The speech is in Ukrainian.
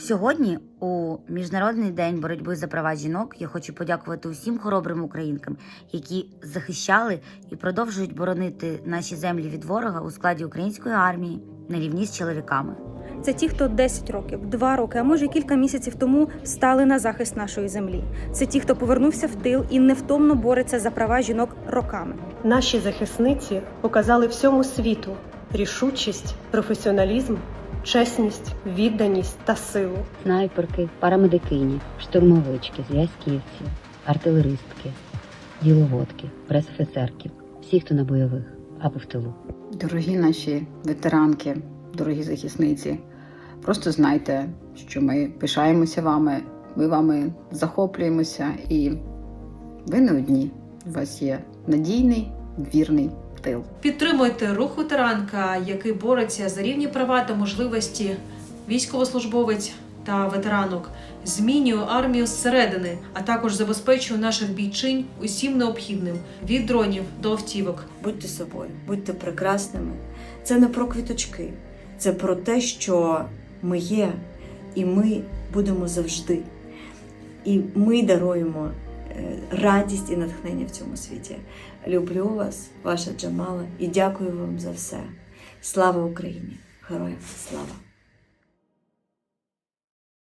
Сьогодні, у Міжнародний день боротьби за права жінок, я хочу подякувати усім хоробрим українкам, які захищали і продовжують боронити наші землі від ворога у складі української армії на рівні з чоловіками. Це ті, хто 10 років, 2 роки, а може кілька місяців тому стали на захист нашої землі. Це ті, хто повернувся в тил і невтомно бореться за права жінок роками. Наші захисниці показали всьому світу рішучість, професіоналізм, чесність, відданість та силу. снайперки, парамедикині, штурмовички, зв'язківці, артилеристки, діловодки, пресофіцерки, всі, хто на бойових або в тилу. Дорогі наші ветеранки, дорогі захисниці, просто знайте, що ми пишаємося вами, ми вами захоплюємося, і ви не одні. У вас є надійний, вірний тил. Підтримуйте рух ветеранка, який бореться за рівні права та можливості військовослужбовець та ветеранок, змінює армію зсередини, а також забезпечує наших бійчинь усім необхідним від дронів до автівок. Будьте собою, будьте прекрасними. Це не про квіточки, це про те, що ми є, і ми будемо завжди. І ми даруємо радість і натхнення в цьому світі. Люблю вас, ваша Джамала, і дякую вам за все. Слава Україні! Героям слава!